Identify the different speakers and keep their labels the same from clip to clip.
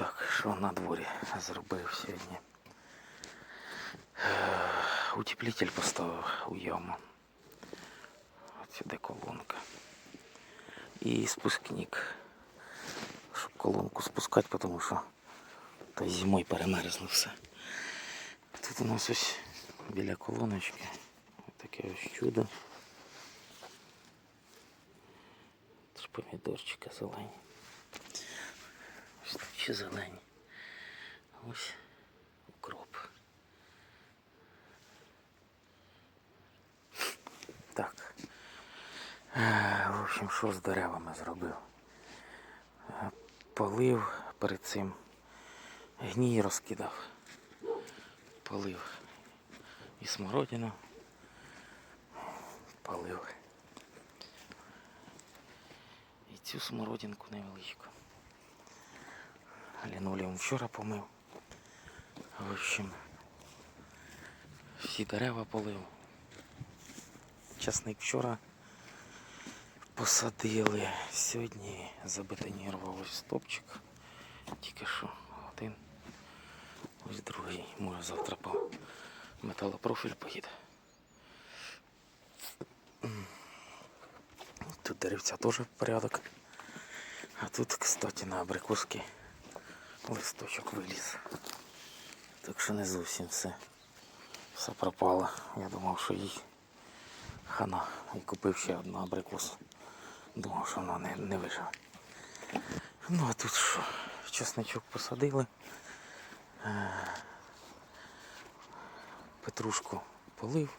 Speaker 1: Так, що на дворі зробив сьогодні? Е, Утеплитель поставив у яму. От сюди колонка. І спускник. Щоб колонку спускати, тому що та зимою перемерзло все. Тут у нас ось біля колоночки таке ось чудо. Це ж помідорчика зелені. Ще зелені. Ось укроп. Так. Е, В общем, що з деревами зробив? Е, Полив перед цим. Гній розкидав. Полив. І смородину. Полив. І цю смородинку невеличку. Лінолеум вчора помив. В общем, всі дерева полив. Часник вчора посадили. Сьогодні забетонірував ось стопчик. Тільки що один. Ось другий. Може завтра по металопрофіль поїде. Тут деревця теж в порядок. А тут, кстати, на абрикоски листочок виліз. Так що не зовсім все. Все пропало. Я думав, що їй хана. І купив ще одну абрикосу. Думав, що вона не, не виживе. Ну а тут що? Чесничок посадили. Е, Петрушку полив.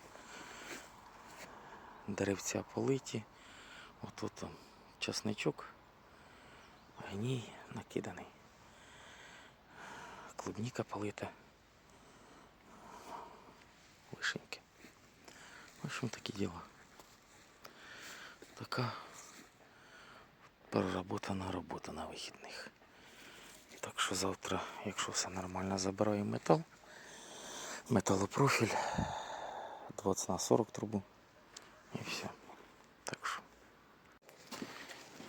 Speaker 1: Деревця политі. Отут там часничок. Гній накиданий. Клубніка полита. Вишеньки. В общем, такі діла. Така проработана робота на вихідних. Так що завтра, якщо все нормально, забираю метал. Металопрофіль 20 на 40 трубу. І все. Так що.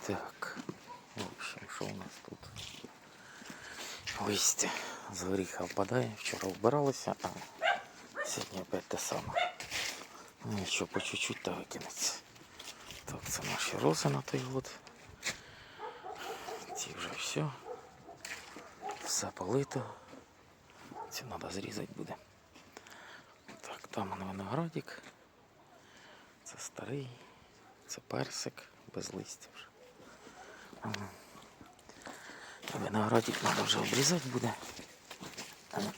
Speaker 1: Так. В общем, що у нас тут? Листя з горіха впадає. Вчора вбиралося, а сьогодні опять те саме. Ну нічого, по чуть-чуть та викинеться. Так, це наші рози на той год. Ці вже все. Все полито. Ці треба зрізати буде. Так, там виноградик. Це старий. Це персик без листя вже. Виноградик треба вже обрізати буде. Може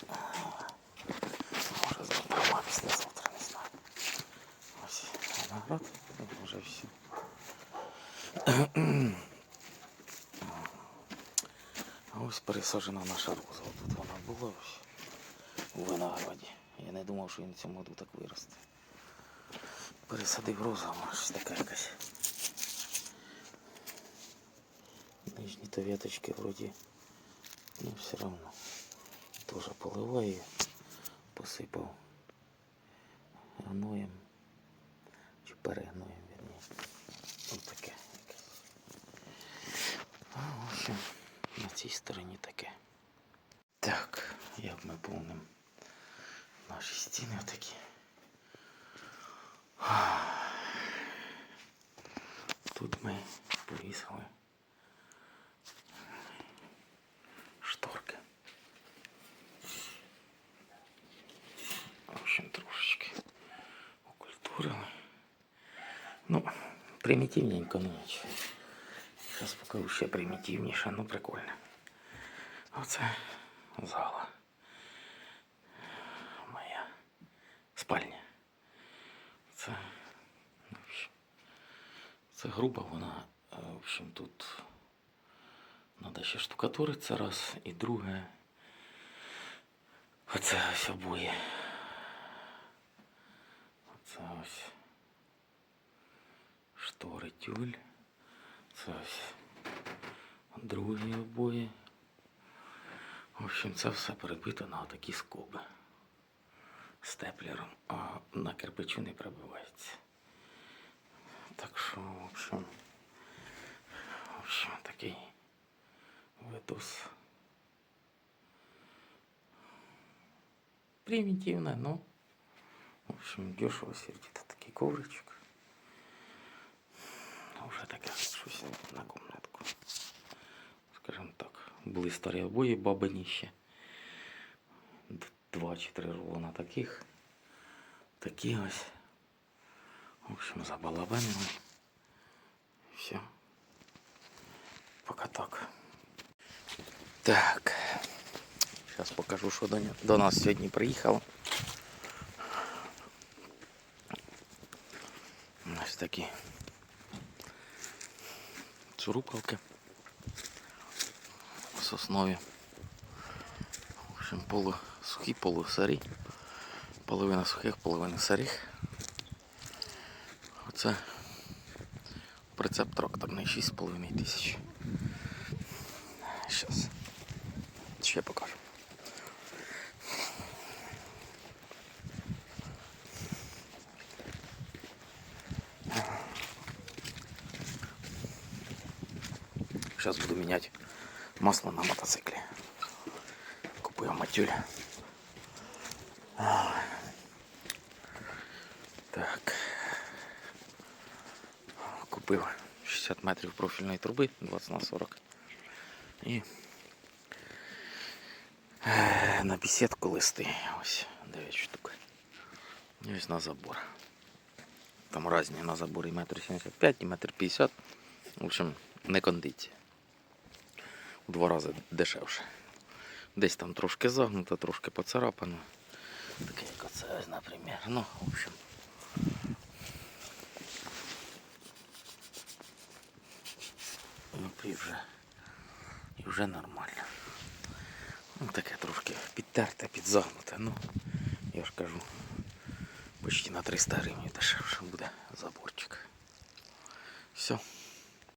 Speaker 1: завтра, а післязавтра, не знаю. Ось виноград, вже все. А ось пересаджена наша роза. Тут вона була ось у винограді. Я не думав, що він в цьому году так виросте. Пересадив розу, а вона щось така якась. Нижні то веточки вроді, ну все равно. Тоже поливаю, посипав гноєм. Чи перегноєм, вірні. Ось таке. А, в общем, на цій стороні таке. Так, як ми повним наші стіни такі. Тут ми повісили шторки. В общем, трошечки окультурили. Ну, примітивненько, ну. Зараз покажу ще примітивніше, ну прикольно. Оце зала. Моя спальня. Це, ну, це груба вона. е, В общем, тут треба ще штукатурити це раз. І друге. Оце ось обоє. Оце ось штори тюль. Це ось другі обої. В общем, це все перебито на такі скоби степлером, а на кирпичу не пробивається. Так що, в общем, в общем, такий витус. Примітивне, ну в общем дешево сердито такий ковричок. Уже таке щось на комнатку. Скажімо так, були старі обої бабині ще. Д- Два чи три рулона таких. Такі ось. В общем, забалабанили. Все. Пока так. Так. Зараз покажу, що до, нього- до нас сьогодні приїхало. Ось такі Цурукалки соснові. В общем, полусухі, полусарі. Половина сухих, половина саріх. Оце прицеп тракторний 6,5 тисяч. Зараз. Ще покажу. Сейчас буду менять масло на мотоцикле. Купую матюль. Ай. Так. Купив 60 метрів профільної труби 20 на 40. І е, на бесідку листи. Ось 9 штук. І ось на забор. Там різні на заборі метр 75 і метр 50. В общем, не кондиція. У два рази дешевше. Десь там трошки загнуто, трошки поцарапано. Таке, як оце, наприклад. Ну, в общем. Ну, і вже, і вже нормально. Ну, таке трошки підтерте, підзагнуте. Ну, я ж кажу, почти на 300 гривень дешевше буде заборчик. Все.